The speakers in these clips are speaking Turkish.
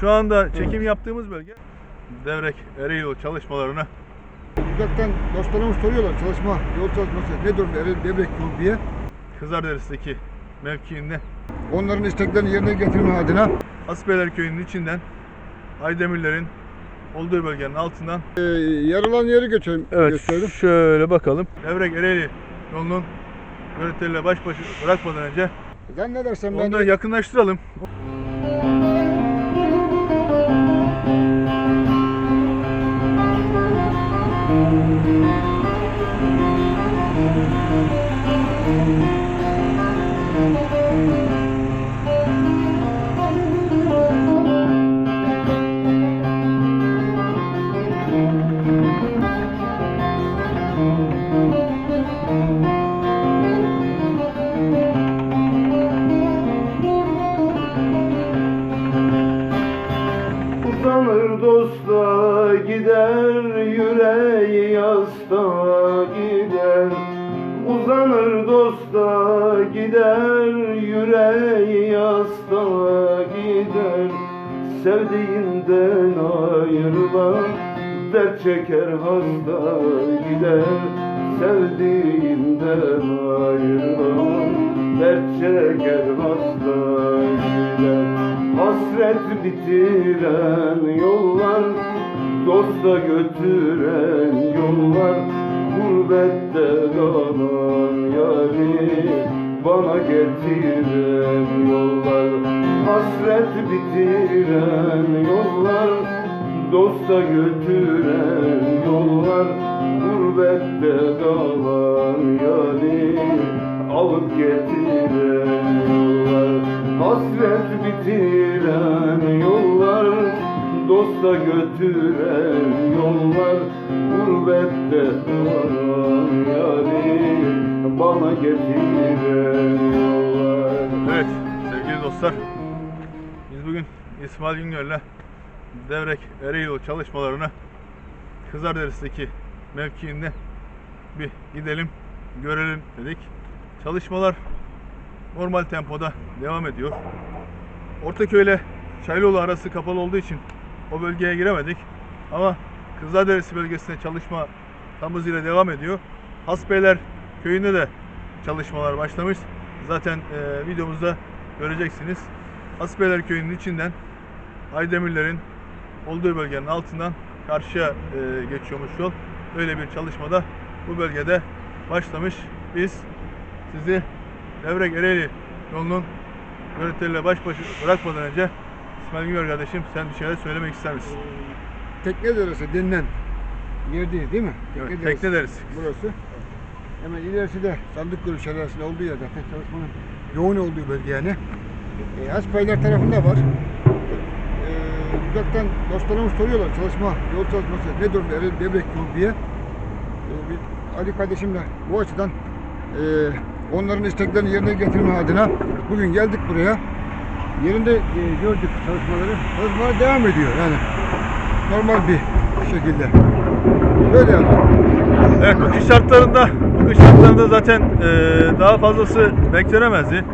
Şu anda çekim yaptığımız bölge Devrek Ereğli çalışmalarına Uzaktan dostlarımız soruyorlar çalışma, yol çalışması ne durumda Ereğli Devrek yolu diye. Kızarderisi'ndeki mevkiinde Onların isteklerini yerine getirme adına Asbeyler Köyü'nün içinden Aydemirlerin olduğu bölgenin altından e, yarılan yeri götürelim, Evet gösterelim. şöyle bakalım. Devrek Ereğli yolunun yöneticileriyle baş başa bırakmadan önce Zannedersem ben onu da yakınlaştıralım. Uzanır yüreği yasta gider. Uzanır dosta gider yüreği yasta gider. Sevdiğinden ayrılan dert çeker hasta gider. Sevdiğinden ayrılan dert çeker hasta gider. Hasret bitiren yollar Dosta götüren yollar Gurbette kalan yari Bana getiren yollar. Hasret bitiren yollar Dosta götüren yollar. Gurbette kalan yari Alıp getiren yollar. Hasret bitiren yollar Dosta götüren yollar Gurbette kalan yari Bana getiren yollar Evet sevgili dostlar. Biz bugün İsmail Güngör'le Devrek Ereğli çalışmalarına Kızarderisi'ndeki mevkiinde bir gidelim görelim dedik. Çalışmalar normal tempoda devam ediyor. Ortaköy ile Çaylıoğlu arası kapalı olduğu için o bölgeye giremedik. Ama Kızlarderisi bölgesinde çalışma tam hızıyla devam ediyor. Hasbeyler köyünde de çalışmalar başlamış. Zaten e, videomuzda göreceksiniz. Hasbeyler köyünün içinden Aydemirlerin olduğu bölgenin altından karşıya e, geçiyormuş yol. Öyle bir çalışmada bu bölgede başlamış. Biz sizi Devrek Ereğli yolunun yöneticileriyle baş başa bırakmadan önce İsmail Güver kardeşim sen bir şeyler söylemek ister misin? Tekne Deresi denilen yerdeyiz değil mi? Evet, Deresi. tekne derisi. Burası. Hemen ilerisi de Sandıkgölü şelalesinin olduğu yer zaten çalışmanın yoğun olduğu bölge yani. E, Aspaylar tarafında var. E, uzaktan dostlarımız soruyorlar çalışma, yol çalışması ne durumda Ereğli Devrek yolu diye. E, biz Ali kardeşimle bu açıdan e, onların isteklerini yerine getirme adına bugün geldik buraya. Yerinde e, gördük çalışmaları. Çalışmalar devam ediyor yani. Normal bir şekilde. Böyle yani. Evet kış şartlarında, kış şartlarında zaten e, daha fazlası beklenemezdi.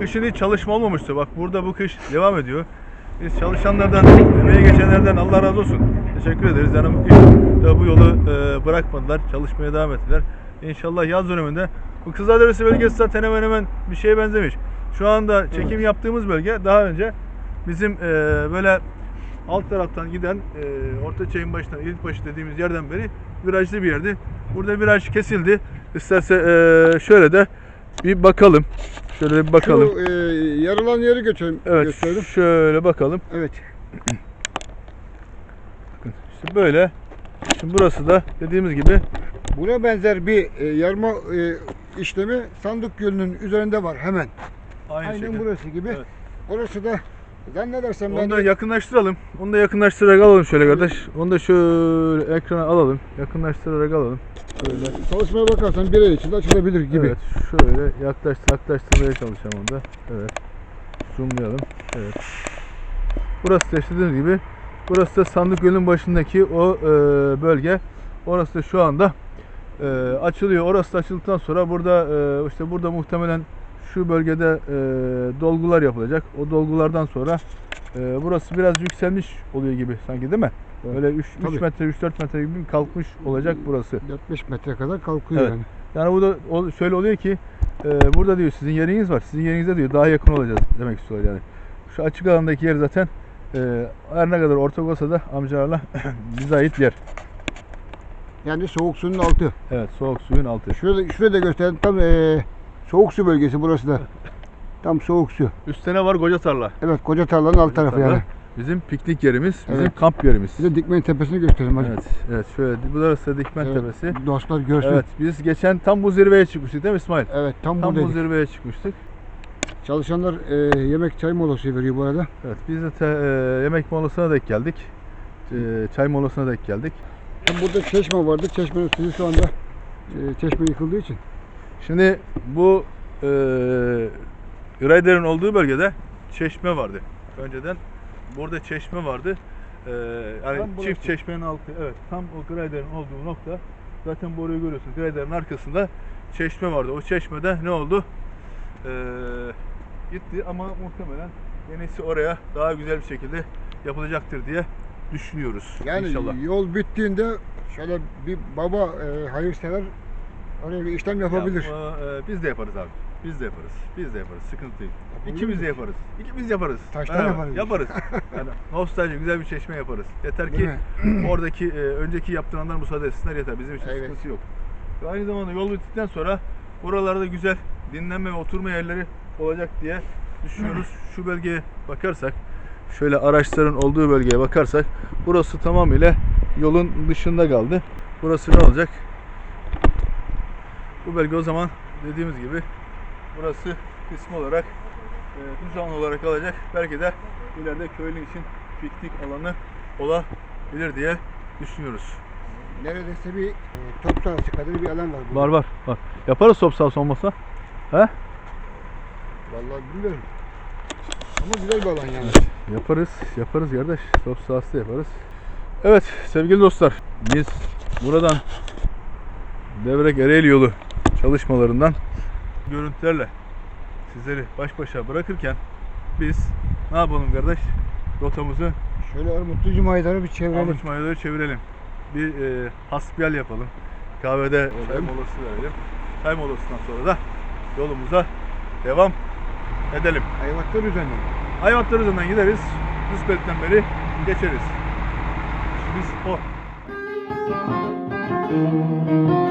Kışın hiç çalışma olmamıştı. Bak burada bu kış devam ediyor. Biz çalışanlardan, emeğe geçenlerden Allah razı olsun. Teşekkür ederiz. Yani bu kış da bu yolu e, bırakmadılar. Çalışmaya devam ettiler. İnşallah yaz döneminde bu Kızılderisi bölgesi zaten hemen hemen bir şeye benzemiş. Şu anda çekim yaptığımız bölge daha önce bizim e, böyle alt taraftan giden e, orta çayın başından İlkbaşı dediğimiz yerden beri virajlı bir yerdi. Burada viraj kesildi. İsterse e, şöyle de bir bakalım. Şöyle bir bakalım. Şu e, yarılan yeri götürelim, Evet, gösterelim. şöyle bakalım. Evet. İşte böyle. Şimdi burası da dediğimiz gibi Buna benzer bir e, yarma e, işlemi Sandık Gölü'nün üzerinde var hemen. Aynı Aynen şekilde. burası gibi. Evet. Orası da zannedersem ben Onu da yakınlaştıralım. Onu da yakınlaştırarak alalım şöyle kardeş. Onu da şöyle ekrana alalım. Yakınlaştırarak alalım. Şöyle. çalışmaya bakarsan bir ay içinde açılabilir gibi. Evet, şöyle yaklaştır, yaklaştırmaya çalışacağım onu da. Evet. Zoomlayalım. Evet. Burası da işte dediğim gibi burası da Sandık Gölü'nün başındaki o e, bölge. Orası da şu anda e, açılıyor. Orası da açıldıktan sonra burada e, işte burada muhtemelen şu bölgede e, dolgular yapılacak. O dolgulardan sonra e, burası biraz yükselmiş oluyor gibi sanki değil mi? Evet. Böyle 3 Tabii. metre 3-4 metre gibi kalkmış olacak burası. 4-5 metre kadar kalkıyor Evet. yani. Yani bu da o- şöyle oluyor ki e, burada diyor sizin yeriniz var. Sizin yerinize diyor daha yakın olacağız demek istiyorlar yani. Şu açık alandaki yer zaten e, her ne kadar ortak olsa da amcalarla bize ait yer. Yani soğuk suyun altı. Evet soğuk suyun altı. Şurada, şurada da gösterdim tam eee, soğuk su bölgesi burası da. Tam soğuk su. Üstte ne var? Koca tarla. Evet koca tarlanın alt tarafı Tarla. yani. Bizim piknik yerimiz, bizim Evet. kamp yerimiz. De dikmenin tepesini göstereyim hadi. Evet, evet şöyle burası Dikmen Evet, Tepesi. Dostlar görsün. Evet, Evet, biz geçen tam bu zirveye çıkmıştık değil mi İsmail? tam, Tam bu buradaydık. zirveye çıkmıştık. Çalışanlar eee, yemek çay molası veriyor bu arada. Evet, biz de te- e, yemek molasına denk geldik. E, çay molasına denk geldik. Hem burada çeşme vardı. Çeşmenin suyu şu anda eee, çeşme yıkıldığı için. Şimdi bu e, Grayder'in olduğu bölgede çeşme vardı. Önceden burada çeşme vardı. E, yani Tam çift çeşmenin altı. Evet, tam o Grayder'in olduğu nokta. Zaten boruyu görüyorsun. Grayder'in arkasında çeşme vardı. O çeşmede ne oldu? E, gitti ama muhtemelen yenisi oraya daha güzel bir şekilde yapılacaktır diye düşünüyoruz. Yani inşallah. yol bittiğinde şöyle bir baba eee hayırsever oraya bir işlem yapabilir. Ya, e, biz de yaparız abi. Biz de yaparız. Biz de yaparız. Sıkıntı değil. Yapabilir İkimiz de yaparız. İkimiz yaparız. Taştan Beraber. yaparız. Yaparız. Yani nostalji güzel bir çeşme yaparız. Yeter ki oradaki e, önceki yaptıranlar müsaade etsinler yeter. Bizim için Evet. sıkıntı yok. Ve aynı zamanda yol bittikten sonra buralarda güzel dinlenme ve oturma yerleri olacak diye düşünüyoruz. Şu bölgeye bakarsak şöyle araçların olduğu bölgeye bakarsak burası tamamıyla yolun dışında kaldı. Burası ne olacak? Bu bölge o zaman dediğimiz gibi burası kısmı olarak e, düz alan olarak kalacak. Belki de ileride köylü için piknik alanı olabilir diye düşünüyoruz. Neredeyse bir eee, top sahası kadar bir alan var burada. Var var var. Yaparız top sahası olmasa. He? Vallahi bilmiyorum. Ama güzel bir alan yani. Yaparız, yaparız kardeş. Top sahası yaparız. Evet sevgili dostlar, biz buradan Devrek Ereğli yolu çalışmalarından görüntülerle sizleri baş başa bırakırken biz ne yapalım kardeş? Rotamızı Şöyle Armutlu Cumaydar'ı bir çevirelim. Ahmet Mayo'ları çevirelim. Bir e, hasbihal yapalım. Kahvede çay molası verelim. Çay molasından sonra da yolumuza devam edelim. Hayvatlar üzerine. Hayvatlar üzerinden gideriz. Düzbelt'ten beri geçeriz. Biz o. Uzanır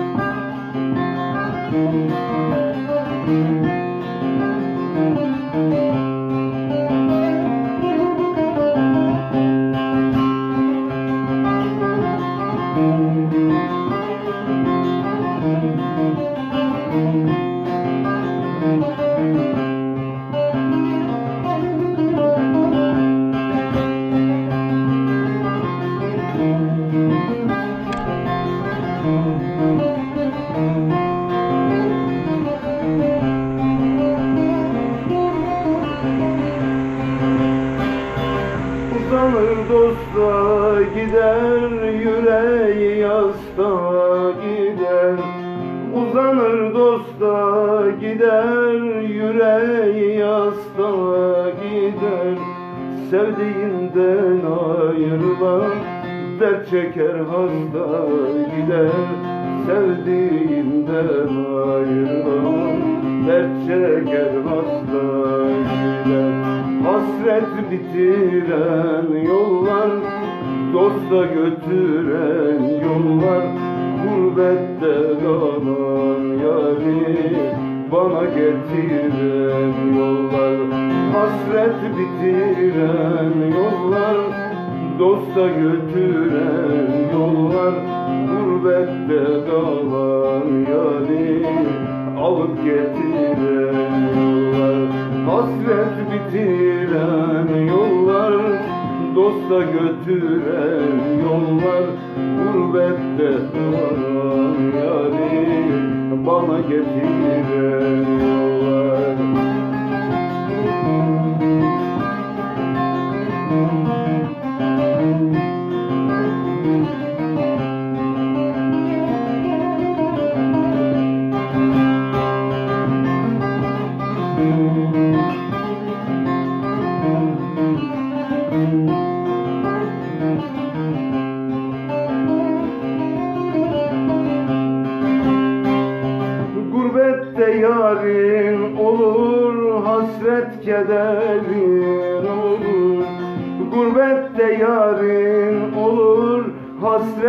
gider yüreği yasta gider. Uzanır dosta gider yüreği yasta gider. Sevdiğinden ayrılan dert çeker hasta gider. Sevdiğinden ayrılan dert çeker hasta gider. Hasret bitiren Bana getiren yollar Hasret bitiren yollar Dosta götüren yollar Gurbette kalan yari Alıp getiren yollar. Hasret bitiren yollar Dosta götüren yollar Gurbette kalan yari Bana getiren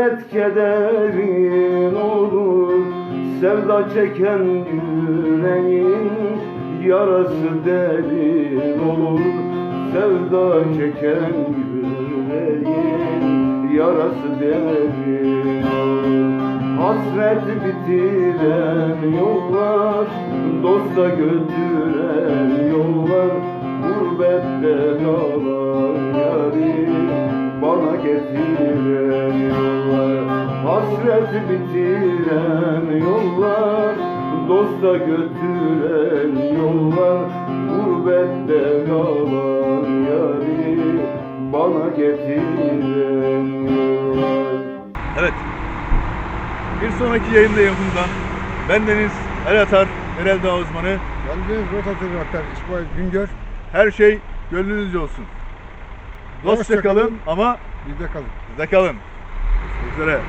Hasret kederin olur Sevda çeken yüreğin Yarası derin olur. Sevda çeken yüreğin Yarası derin olur. Hasret bitiren yollar Dosta götüren yollar Gurbette kalan Hasret bitiren yollar Dosta götüren yollar Gurbette kalan yari Bana getiren yollar Evet. Bir sonraki yayında yapımdan bendeniz El Atar, Erel Dağ uzmanı. Yalnız rotatör raktar İsmail Güngör. Her şey gönlünüzce olsun. Dostça kalın. kalın ama Bizde kalın. bizde kalın. Görüşmek üzere.